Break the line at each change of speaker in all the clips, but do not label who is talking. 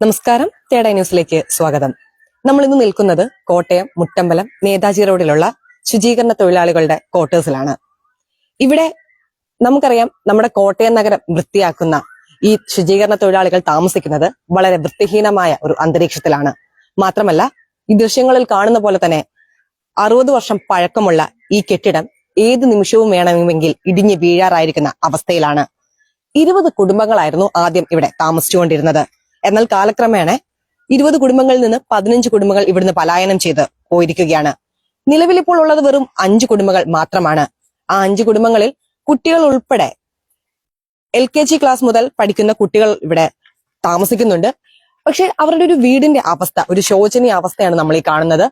നമസ്കാരം. തേട ന്യൂസിലേക്ക് സ്വാഗതം. നമ്മൾ ഇന്ന് നിൽക്കുന്നത് കോട്ടയം മുട്ടമ്പലം നേതാജി റോഡിലുള്ള ശുചീകരണ തൊഴിലാളികളുടെ ക്വാർട്ടേഴ്സിലാണ്. ഇവിടെ നമുക്കറിയാം നമ്മുടെ കോട്ടയം നഗരം വൃത്തിയാക്കുന്ന ഈ ശുചീകരണ തൊഴിലാളികൾ താമസിക്കുന്നത് വളരെ വൃത്തിഹീനമായ ഒരു അന്തരീക്ഷത്തിലാണ്. മാത്രമല്ല ഈ ദൃശ്യങ്ങളിൽ കാണുന്ന പോലെ തന്നെ അറുപത് വർഷം പഴക്കമുള്ള ഈ കെട്ടിടം ഏത് നിമിഷവും വേണമെങ്കിൽ ഇടിഞ്ഞു വീഴാറായിരിക്കുന്ന അവസ്ഥയിലാണ്. ഇരുപത് കുടുംബങ്ങളായിരുന്നു ആദ്യം ഇവിടെ താമസിച്ചുകൊണ്ടിരുന്നത്. എന്നാൽ കാലക്രമേണ ഇരുപത് കുടുംബങ്ങളിൽ നിന്ന് പതിനഞ്ച് കുടുംബങ്ങൾ ഇവിടുന്ന് പലായനം ചെയ്ത് പോയിരിക്കുകയാണ്. നിലവിലിപ്പോൾ ഉള്ളത് വെറും അഞ്ച് കുടുംബങ്ങൾ മാത്രമാണ്. ആ അഞ്ച് കുടുംബങ്ങളിൽ കുട്ടികൾ ഉൾപ്പെടെ എൽ കെ ജി ക്ലാസ് മുതൽ പഠിക്കുന്ന കുട്ടികൾ ഇവിടെ താമസിക്കുന്നുണ്ട്. പക്ഷെ അവരുടെ ഒരു വീടിന്റെ അവസ്ഥ ഒരു ശോചനീയ അവസ്ഥയാണ് നമ്മൾ ഈ കാണുന്നത്.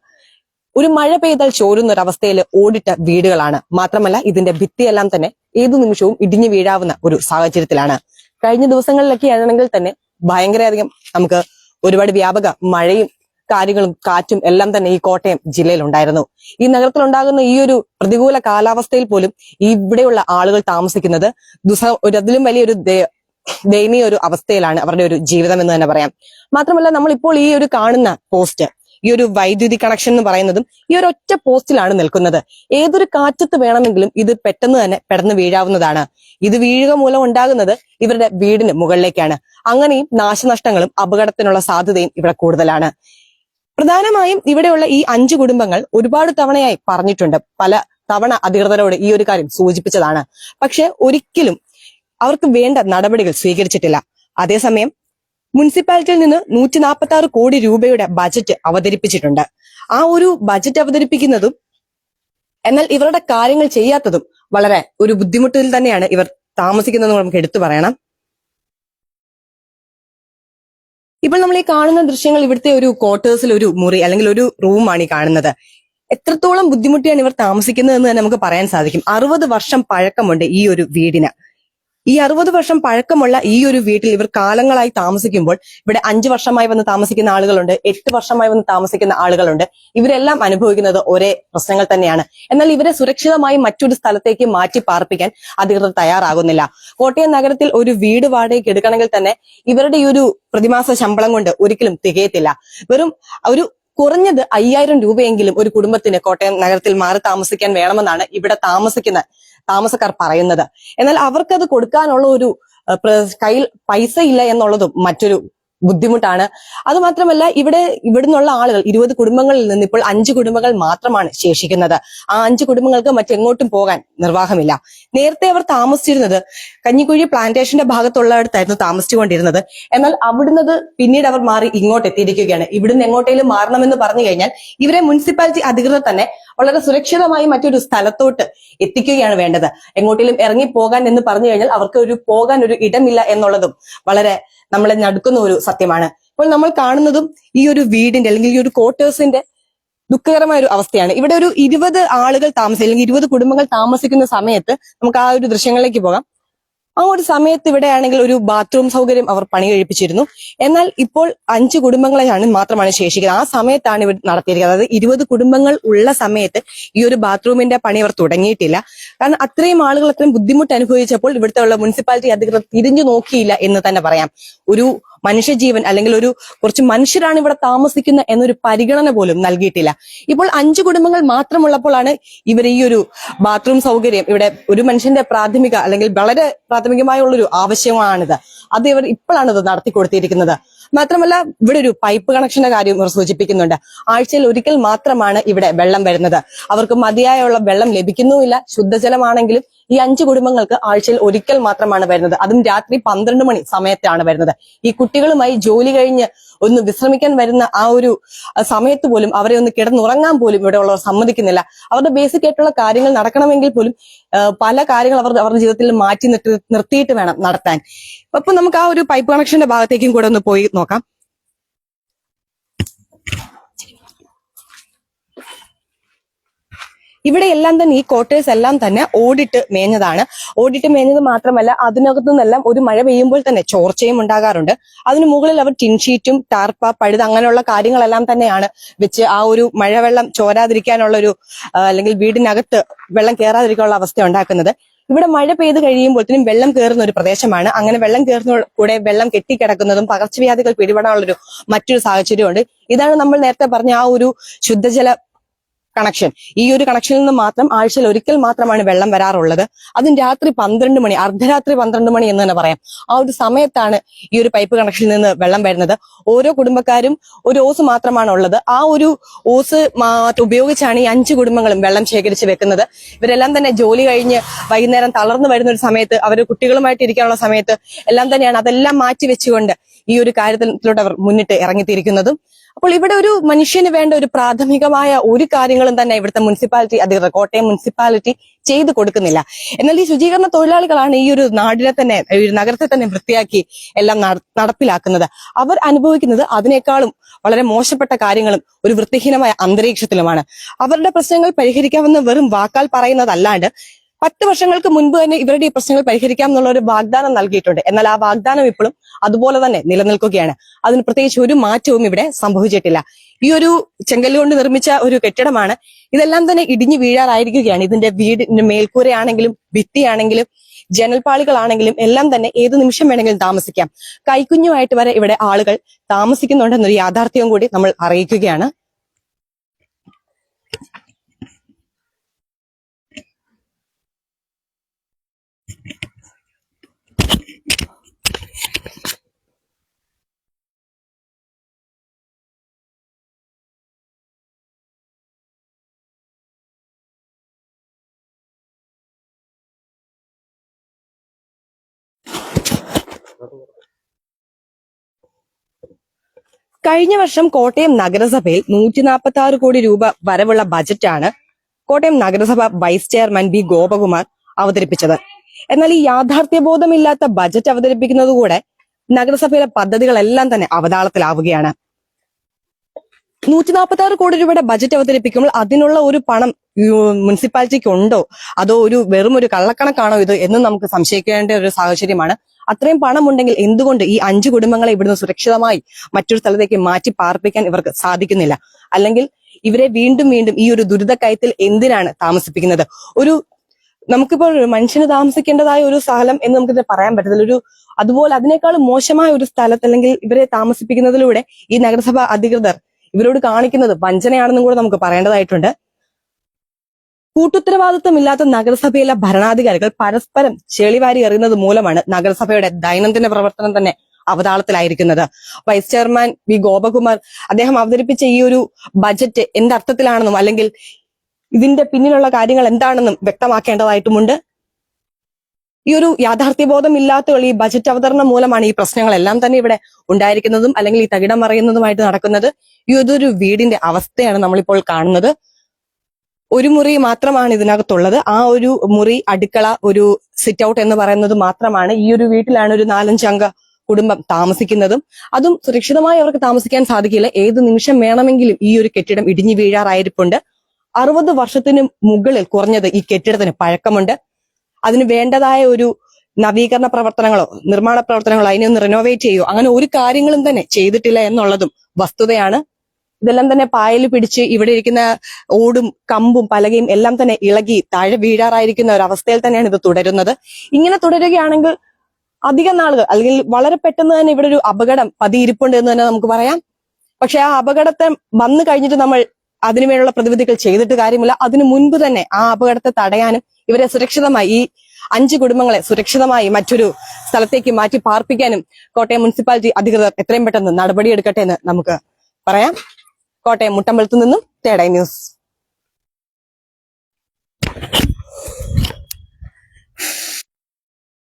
ഒരു മഴ പെയ്താൽ ചോരുന്ന ഒരു അവസ്ഥയിൽ ഓടിട്ട വീടുകളാണ്. മാത്രമല്ല ഇതിന്റെ ഭിത്തിയെല്ലാം തന്നെ ഏതു നിമിഷവും ഇടിഞ്ഞു വീഴാവുന്ന ഒരു സാഹചര്യത്തിലാണ്. കഴിഞ്ഞ ദിവസങ്ങളിലൊക്കെ ആണെങ്കിൽ തന്നെ ഭയങ്കരധികം നമുക്ക് ഒരുപാട് വ്യാപക മഴയും കാര്യങ്ങളും കാറ്റും എല്ലാം തന്നെ ഈ കോട്ടയം ജില്ലയിൽ ഉണ്ടായിരുന്നു ഈ നഗരത്തിൽ ഉണ്ടാകുന്ന ഈ ഒരു പ്രതികൂല കാലാവസ്ഥയിൽ പോലും ഇവിടെയുള്ള ആളുകൾ താമസിക്കുന്നത് ദുസ ഒരു അതിലും വലിയൊരു ദയ- ദയനീയ ഒരു അവസ്ഥയിലാണ് അവരുടെ ഒരു ജീവിതം എന്ന് തന്നെ പറയാം. മാത്രമല്ല നമ്മൾ ഇപ്പോൾ ഈ ഒരു കാണുന്ന പോസ്റ്റ് ഈ ഒരു വൈദ്യുതി കണക്ഷൻ എന്ന് പറയുന്നതും ഈ ഒരു ഒറ്റ പോസ്റ്റിലാണ് നിൽക്കുന്നത്. ഏതൊരു കാറ്റത്ത് വേണമെങ്കിലും ഇത് പെട്ടെന്ന് തന്നെ പെടന്ന് വീഴാവുന്നതാണ്. ഇത് വീഴുക മൂലം ഉണ്ടാകുന്നത് ഇവരുടെ വീടിന് മുകളിലേക്കാണ്. അങ്ങനെയും നാശനഷ്ടങ്ങളും അപകടത്തിനുള്ള സാധ്യതയും ഇവിടെ കൂടുതലാണ്. പ്രധാനമായും ഇവിടെയുള്ള ഈ അഞ്ച് കുടുംബങ്ങൾ ഒരുപാട് തവണയായി പറഞ്ഞിട്ടുണ്ട്. പല തവണ അധികൃതരോട് ഈ ഒരു കാര്യം സൂചിപ്പിച്ചതാണ്. പക്ഷെ ഒരിക്കലും അവർക്ക് വേണ്ട നടപടികൾ സ്വീകരിച്ചിട്ടില്ല. അതേസമയം മുനിസിപ്പാലിറ്റിയിൽ നിന്ന് നൂറ്റി നാൽപ്പത്തി ആറ് കോടി രൂപയുടെ ബജറ്റ് അവതരിപ്പിച്ചിട്ടുണ്ട്. ആ ഒരു ബജറ്റ് അവതരിപ്പിക്കുന്നതും എന്നാൽ ഇവരുടെ കാര്യങ്ങൾ ചെയ്യാത്തതും വളരെ ഒരു ബുദ്ധിമുട്ടിൽ തന്നെയാണ് ഇവർ താമസിക്കുന്നത് നമുക്ക് എടുത്തു പറയണം. ഇപ്പോൾ നമ്മൾ ഈ കാണുന്ന ദൃശ്യങ്ങൾ ഇവിടുത്തെ ഒരു ക്വാർട്ടേഴ്സിൽ ഒരു മുറി അല്ലെങ്കിൽ ഒരു റൂമാണ് ഈ കാണുന്നത്. എത്രത്തോളം ബുദ്ധിമുട്ടിയാണ് ഇവർ താമസിക്കുന്നത് എന്ന് തന്നെ നമുക്ക് പറയാൻ സാധിക്കും. അറുപത് വർഷം പഴക്കമുണ്ട് ഈ ഒരു വീടിന്. ഈ അറുപത് വർഷം പഴക്കമുള്ള ഈ ഒരു വീട്ടിൽ ഇവർ കാലങ്ങളായി താമസിക്കുമ്പോൾ ഇവിടെ അഞ്ചു വർഷമായി വന്ന് താമസിക്കുന്ന ആളുകളുണ്ട് എട്ട് വർഷമായി വന്ന് താമസിക്കുന്ന ആളുകളുണ്ട്. ഇവരെല്ലാം അനുഭവിക്കുന്നത് ഒരേ പ്രശ്നങ്ങൾ തന്നെയാണ്. എന്നാൽ ഇവരെ സുരക്ഷിതമായി മറ്റൊരു സ്ഥലത്തേക്ക് മാറ്റി പാർപ്പിക്കാൻ അധികൃതർ തയ്യാറാകുന്നില്ല. കോട്ടയം നഗരത്തിൽ ഒരു വീട് വാടകയ്ക്ക് എടുക്കണമെങ്കിൽ തന്നെ ഇവരുടെ ഈ ഒരു പ്രതിമാസ ശമ്പളം കൊണ്ട് ഒരിക്കലും തികയത്തില്ല. വെറും ഒരു കുറഞ്ഞത് അയ്യായിരം രൂപയെങ്കിലും ഒരു കുടുംബത്തിന് കോട്ടയം നഗരത്തിൽ മാറി താമസിക്കാൻ വേണമെന്നാണ് ഇവിടെ താമസിക്കുന്ന താമസക്കാർ പറയുന്നത്. എന്നാൽ അവർക്കത് കൊടുക്കാനുള്ള ഒരു കയ്യിൽ പൈസ ഇല്ല എന്നുള്ളതും മറ്റൊരു ബുദ്ധിമുട്ടാണ്. അത് മാത്രമല്ല ഇവിടെ ഇവിടുന്നുള്ള ആളുകൾ ഇരുപത് കുടുംബങ്ങളിൽ നിന്ന് ഇപ്പോൾ അഞ്ച് കുടുംബങ്ങൾ മാത്രമാണ് ശേഷിക്കുന്നത്. ആ അഞ്ച് കുടുംബങ്ങൾക്ക് മറ്റെങ്ങോട്ടും പോകാൻ നിർവാഹമില്ല. നേരത്തെ അവർ താമസിച്ചിരുന്നത് കഞ്ഞിക്കുഴി പ്ലാന്റേഷന്റെ ഭാഗത്തുള്ളിടത്തായിരുന്നു താമസിച്ചുകൊണ്ടിരുന്നത്. എന്നാൽ അവിടുന്നത് പിന്നീട് അവർ മാറി ഇങ്ങോട്ട് എത്തിയിരിക്കുകയാണ്. ഇവിടുന്ന് എങ്ങോട്ടേലും മാറണമെന്ന് പറഞ്ഞു കഴിഞ്ഞാൽ ഇവരെ മുനിസിപ്പാലിറ്റി അധികൃതർ തന്നെ വളരെ സുരക്ഷിതമായി മറ്റൊരു സ്ഥലത്തോട്ട് എത്തിക്കുകയാണ് വേണ്ടത്. എങ്ങോട്ടേലും ഇറങ്ങി പോകാൻ എന്ന് പറഞ്ഞു കഴിഞ്ഞാൽ അവർക്ക് ഒരു പോകാൻ ഒരു ഇടമില്ല എന്നുള്ളതും വളരെ നമ്മളെ നടക്കുന്ന ഒരു സത്യമാണ്. അപ്പോൾ നമ്മൾ കാണുന്നതും ഈ ഒരു വീടിന്റെ അല്ലെങ്കിൽ ഈ ഒരു ക്വാർട്ടേഴ്സിന്റെ ദുഃഖകരമായ ഒരു അവസ്ഥയാണ്. ഇവിടെ ഒരു ഇരുപത് ആളുകൾ താമസിക്കും അല്ലെങ്കിൽ ഇരുപത് കുടുംബങ്ങൾ താമസിക്കുന്ന സമയത്ത് നമുക്ക് ആ ഒരു ദൃശ്യങ്ങളിലേക്ക് പോകാം. ആ ഒരു സമയത്ത് ഇവിടെയാണെങ്കിൽ ഒരു ബാത്റൂം സൗകര്യം അവർ പണി കഴിപ്പിച്ചിരുന്നു. എന്നാൽ ഇപ്പോൾ അഞ്ച് കുടുംബങ്ങളെയാണ് മാത്രമാണ് ശേഷിക്കുന്നത്. ആ സമയത്താണ് ഇവർ നടത്തിയിരിക്കുന്നത്. അതായത് ഇരുപത് കുടുംബങ്ങൾ ഉള്ള സമയത്ത് ഈ ഒരു ബാത്റൂമിന്റെ പണി അവർ തുടങ്ങിയിട്ടില്ല. കാരണം അത്രയും ആളുകൾ അത്രയും ബുദ്ധിമുട്ട് അനുഭവിച്ചപ്പോൾ ഇവിടുത്തെ ഉള്ള മുനിസിപ്പാലിറ്റി അധികൃതർ തിരിഞ്ഞു നോക്കിയില്ല എന്ന് തന്നെ പറയാം. ഒരു മനുഷ്യജീവൻ അല്ലെങ്കിൽ ഒരു കുറച്ച് മനുഷ്യരാണ് ഇവിടെ താമസിക്കുന്നത് എന്നൊരു പരിഗണന പോലും നൽകിയിട്ടില്ല. ഇപ്പോൾ അഞ്ചു കുടുംബങ്ങൾ മാത്രമുള്ളപ്പോഴാണ് ഇവർ ഈ ഒരു ബാത്റൂം സൗകര്യം ഇവിടെ ഒരു മനുഷ്യന്റെ പ്രാഥമിക അല്ലെങ്കിൽ വളരെ പ്രാഥമികമായുള്ളൊരു ആവശ്യമാണിത്. അത് ഇവർ ഇപ്പോഴാണ് ഇത് നടത്തി കൊടുത്തിരിക്കുന്നത്. മാത്രമല്ല ഇവിടെ ഒരു പൈപ്പ് കണക്ഷന്റെ കാര്യം ഇവർ സൂചിപ്പിക്കുന്നുണ്ട്. ആഴ്ചയിൽ ഒരിക്കൽ മാത്രമാണ് ഇവിടെ വെള്ളം വരുന്നത്. അവർക്ക് മതിയായുള്ള വെള്ളം ലഭിക്കുന്നുമില്ല. ശുദ്ധജലമാണെങ്കിലും ഈ അഞ്ച് കുടുംബങ്ങൾക്ക് ആഴ്ചയിൽ ഒരിക്കൽ മാത്രമാണ് വരുന്നത്. അതും രാത്രി പന്ത്രണ്ട് മണി സമയത്താണ് വരുന്നത്. ഈ കുട്ടികളുമായി ജോലി കഴിഞ്ഞ് ഒന്ന് വിശ്രമിക്കാൻ വരുന്ന ആ ഒരു സമയത്ത് പോലും അവരെ ഒന്ന് കിടന്നുറങ്ങാൻ പോലും ഇവിടെ ഉള്ളവർ സമ്മതിക്കുന്നില്ല. അവരുടെ ബേസിക് ആയിട്ടുള്ള കാര്യങ്ങൾ നടക്കണമെങ്കിൽ പോലും പല കാര്യങ്ങൾ അവർ അവരുടെ ജീവിതത്തിൽ മാറ്റി നിർത്തി നിർത്തിയിട്ട് വേണം നടത്താൻ. അപ്പൊ നമുക്ക് ആ ഒരു പൈപ്പ് കണക്ഷന്റെ ഭാഗത്തേക്കും കൂടെ ഒന്ന് പോയി നോക്കാം. ഇവിടെ എല്ലാം തന്നെ ഈ ക്വാർട്ടേഴ്സ് എല്ലാം തന്നെ ഓടിട്ട് മേഞ്ഞതാണ്. ഓടിട്ട് മേഞ്ഞത് മാത്രമല്ല അതിനകത്തു നിന്നെല്ലാം ഒരു മഴ പെയ്യുമ്പോൾ തന്നെ ചോർച്ചയും ഉണ്ടാകാറുണ്ട്. അതിന് മുകളിൽ അവർ ടിൻഷീറ്റും ടാർപ്പ പഴുത് അങ്ങനെയുള്ള കാര്യങ്ങളെല്ലാം തന്നെയാണ് വെച്ച് ആ ഒരു മഴവെള്ളം ചോരാതിരിക്കാനുള്ള ഒരു അല്ലെങ്കിൽ വീടിനകത്ത് വെള്ളം കയറാതിരിക്കാനുള്ള അവസ്ഥ ഉണ്ടാക്കുന്നത്. ഇവിടെ മഴ പെയ്ത് കഴിയുമ്പോഴത്തേനും വെള്ളം കയറുന്ന ഒരു പ്രദേശമാണ്. അങ്ങനെ വെള്ളം കയറുന്ന കൂടെ വെള്ളം കെട്ടിക്കിടക്കുന്നതും പകർച്ചവ്യാധികൾ പിടിപെടാനുള്ളൊരു മറ്റൊരു സാഹചര്യമുണ്ട്. ഇതാണ് നമ്മൾ നേരത്തെ പറഞ്ഞ ആ ഒരു ശുദ്ധജല കണക്ഷൻ ഈ ഒരു കണക്ഷനിൽ നിന്ന് മാത്രം ആഴ്ചയിൽ ഒരിക്കൽ മാത്രമാണ് വെള്ളം വരാറുള്ളത്. അതും രാത്രി പന്ത്രണ്ട് മണി അർദ്ധരാത്രി പന്ത്രണ്ട് മണി എന്ന് തന്നെ പറയാം. ആ ഒരു സമയത്താണ് ഈ ഒരു പൈപ്പ് കണക്ഷനിൽ നിന്ന് വെള്ളം വരുന്നത്. ഓരോ കുടുംബക്കാരും ഒരു ഓസ് മാത്രമാണ് ഉള്ളത് ആ ഒരു ഓസ് ഉപയോഗിച്ചാണ് ഈ അഞ്ച് കുടുംബങ്ങളും വെള്ളം ശേഖരിച്ച് വെക്കുന്നത്. ഇവരെല്ലാം തന്നെ ജോലി കഴിഞ്ഞ് വൈകുന്നേരം തളർന്നു വരുന്ന ഒരു സമയത്ത് അവർ കുട്ടികളുമായിട്ട് ഇരിക്കാനുള്ള സമയത്ത് എല്ലാം തന്നെയാണ് അതെല്ലാം മാറ്റി വെച്ചുകൊണ്ട് ഈ ഒരു കാര്യത്തിലൂടെ അവർ മുന്നിട്ട് ഇറങ്ങിത്തിരിക്കുന്നതും. അപ്പോൾ ഇവിടെ ഒരു മനുഷ്യന് വേണ്ട ഒരു പ്രാഥമികമായ ഒരു കാര്യങ്ങളും തന്നെ ഇവിടുത്തെ മുനിസിപ്പാലിറ്റി അധികൃതർ കോട്ടയം മുനിസിപ്പാലിറ്റി ചെയ്തു കൊടുക്കുന്നില്ല. എന്നാൽ ഈ ശുചീകരണ തൊഴിലാളികളാണ് ഈ ഒരു നാടിനെ തന്നെ ഈ ഒരു നഗരത്തെ തന്നെ വൃത്തിയാക്കി എല്ലാം നട- നടപ്പിലാക്കുന്നത്. അവർ അനുഭവിക്കുന്നത് അതിനേക്കാളും വളരെ മോശപ്പെട്ട കാര്യങ്ങളും ഒരു വൃത്തിഹീനമായ അന്തരീക്ഷത്തിലുമാണ്. അവരുടെ പ്രശ്നങ്ങൾ പരിഹരിക്കാമെന്ന് വെറും വാക്കാൽ പറയുന്നതല്ലാണ്ട് പത്ത് വർഷങ്ങൾക്ക് മുൻപ് തന്നെ ഇവരുടെ ഈ പ്രശ്നങ്ങൾ പരിഹരിക്കാം എന്നുള്ള ഒരു വാഗ്ദാനം നൽകിയിട്ടുണ്ട്. എന്നാൽ ആ വാഗ്ദാനം ഇപ്പോഴും അതുപോലെ തന്നെ നിലനിൽക്കുകയാണ്. അതിന് പ്രത്യേകിച്ച് ഒരു മാറ്റവും ഇവിടെ സംഭവിച്ചിട്ടില്ല. ഈ ഒരു ചെങ്കല്ല് കൊണ്ട് നിർമ്മിച്ച ഒരു കെട്ടിടമാണ്. ഇതെല്ലാം തന്നെ ഇടിഞ്ഞു വീഴാറായിരിക്കുകയാണ്. ഇതിന്റെ വീടിന്റെ മേൽക്കൂരയാണെങ്കിലും ഭിത്തിയാണെങ്കിലും ജനൽപാളികളാണെങ്കിലും എല്ലാം തന്നെ ഏത് നിമിഷം വേണമെങ്കിലും താമസിക്കാം. കൈക്കുഞ്ഞുമായിട്ട് വരെ ഇവിടെ ആളുകൾ താമസിക്കുന്നുണ്ടെന്നൊരു യാഥാർത്ഥ്യവും കൂടി നമ്മൾ അറിയിക്കുകയാണ്. കഴിഞ്ഞ വർഷം കോട്ടയം നഗരസഭയിൽ നൂറ്റി നാൽപ്പത്തി ആറ് കോടി രൂപ വരവുള്ള ബജറ്റാണ് കോട്ടയം നഗരസഭ വൈസ് ചെയർമാൻ ബി ഗോപകുമാർ അവതരിപ്പിച്ചത്. എന്നാൽ ഈ യാഥാർത്ഥ്യബോധമില്ലാത്ത ബജറ്റ് അവതരിപ്പിക്കുന്നതുകൂടെ നഗരസഭയിലെ പദ്ധതികളെല്ലാം തന്നെ അവതാളത്തിലാവുകയാണ്. നൂറ്റി നാൽപ്പത്തി ആറ് കോടി രൂപയുടെ ബജറ്റ് അവതരിപ്പിക്കുമ്പോൾ അതിനുള്ള ഒരു പണം മുനിസിപ്പാലിറ്റിക്ക് ഉണ്ടോ അതോ ഒരു വെറും ഒരു കള്ളക്കണക്കാണോ ഇത് എന്ന് നമുക്ക് സംശയിക്കേണ്ട ഒരു സാഹചര്യമാണ്. അത്രയും പണം ഉണ്ടെങ്കിൽ എന്തുകൊണ്ട് ഈ അഞ്ച് കുടുംബങ്ങളെ ഇവിടുന്ന് സുരക്ഷിതമായി മറ്റൊരു സ്ഥലത്തേക്ക് മാറ്റി പാർപ്പിക്കാൻ ഇവർക്ക് സാധിക്കുന്നില്ല? അല്ലെങ്കിൽ ഇവരെ വീണ്ടും വീണ്ടും ഈ ഒരു ദുരിതക്കയത്തിൽ എന്തിനാണ് താമസിപ്പിക്കുന്നത്? ഒരു നമുക്കിപ്പോൾ മനുഷ്യന് താമസിക്കേണ്ടതായ ഒരു സ്ഥലം എന്ന് നമുക്കിത് പറയാൻ പറ്റത്തില്ല. ഒരു അതുപോലെ അതിനേക്കാൾ മോശമായ ഒരു സ്ഥലത്ത് അല്ലെങ്കിൽ ഇവരെ താമസിപ്പിക്കുന്നതിലൂടെ ഈ നഗരസഭാ അധികൃതർ ഇവരോട് കാണിക്കുന്നത് വഞ്ചനയാണെന്നും കൂടെ നമുക്ക് പറയേണ്ടതായിട്ടുണ്ട്. കൂട്ടുത്തരവാദിത്വമില്ലാത്ത നഗരസഭയിലെ ഭരണാധികാരികൾ പരസ്പരം ചെളിവാരി എറിയുന്നത് മൂലമാണ് നഗരസഭയുടെ ദൈനംദിന പ്രവർത്തനം തന്നെ അവതാളത്തിലായിരിക്കുന്നത്. വൈസ് ചെയർമാൻ വി ഗോപകുമാർ അദ്ദേഹം അവതരിപ്പിച്ച ഈ ഒരു ബജറ്റ് എന്തർത്ഥത്തിലാണെന്നും അല്ലെങ്കിൽ ഇതിന്റെ പിന്നിലുള്ള കാര്യങ്ങൾ എന്താണെന്നും വ്യക്തമാക്കേണ്ടതായിട്ടുമുണ്ട്. ഈ ഒരു യാഥാർത്ഥ്യബോധം ഇല്ലാത്ത ഈ ബജറ്റ് അവതരണം മൂലമാണ് ഈ പ്രശ്നങ്ങളെല്ലാം തന്നെ ഇവിടെ ഉണ്ടായിരിക്കുന്നതും അല്ലെങ്കിൽ ഈ തകിടം മറിയുന്നതുമായിട്ട് നടക്കുന്നത്. ഈ ഒരു വീടിന്റെ അവസ്ഥയാണ് നമ്മളിപ്പോൾ കാണുന്നത്. ഒരു മുറി മാത്രമാണ് ഇതിനകത്തുള്ളത്. ആ ഒരു മുറി അടുക്കള ഒരു സിറ്റ് ഔട്ട് എന്ന് പറയുന്നത് മാത്രമാണ് ഈ ഒരു വീട്ടിലാണ് ഒരു നാലഞ്ചംഗ കുടുംബം താമസിക്കുന്നതും. അതും സുരക്ഷിതമായി അവർക്ക് താമസിക്കാൻ സാധിക്കില്ല. ഏത് നിമിഷം വേണമെങ്കിലും ഈ ഒരു കെട്ടിടം ഇടിഞ്ഞു വീഴാറായിരിപ്പുണ്ട്. അറുപത് വർഷത്തിന് മുകളിൽ കുറഞ്ഞത് ഈ കെട്ടിടത്തിന് പഴക്കമുണ്ട്. അതിന് വേണ്ടതായ ഒരു നവീകരണ പ്രവർത്തനങ്ങളോ നിർമ്മാണ പ്രവർത്തനങ്ങളോ അതിനെ ഒന്ന് റിനോവേറ്റ് ചെയ്യോ അങ്ങനെ ഒരു കാര്യങ്ങളും തന്നെ ചെയ്തിട്ടില്ല എന്നുള്ളതും വസ്തുതയാണ്. ഇതെല്ലാം തന്നെ പായൽ പിടിച്ച് ഇവിടെ ഇരിക്കുന്ന ഓടും കമ്പും പലകയും എല്ലാം തന്നെ ഇളകി താഴെ വീഴാറായിരിക്കുന്ന ഒരു അവസ്ഥയിൽ തന്നെയാണ് ഇത് തുടരുന്നത്. ഇങ്ങനെ തുടരുകയാണെങ്കിൽ അധിക നാളുകൾ അല്ലെങ്കിൽ വളരെ പെട്ടെന്ന് തന്നെ ഇവിടെ ഒരു അപകടം പതിയിരിപ്പുണ്ട് എന്ന് തന്നെ നമുക്ക് പറയാം. പക്ഷെ ആ അപകടത്തെ വന്നു കഴിഞ്ഞിട്ട് നമ്മൾ അതിനുവേണ്ടിയുള്ള പ്രതിവിധികൾ ചെയ്തിട്ട് കാര്യമില്ല. അതിനു മുൻപ് തന്നെ ആ അപകടത്തെ തടയാനും ഇവരെ സുരക്ഷിതമായി ഈ അഞ്ച് കുടുംബങ്ങളെ സുരക്ഷിതമായി മറ്റൊരു സ്ഥലത്തേക്ക് മാറ്റി പാർപ്പിക്കാനും കോട്ടയം മുനിസിപ്പാലിറ്റി അധികൃതർ എത്രയും പെട്ടെന്ന് നടപടിയെടുക്കട്ടെ എന്ന് നമുക്ക് പറയാം. കോട്ടയം മുട്ടമ്പലത്തു നിന്നും തേടൈ ന്യൂസ്.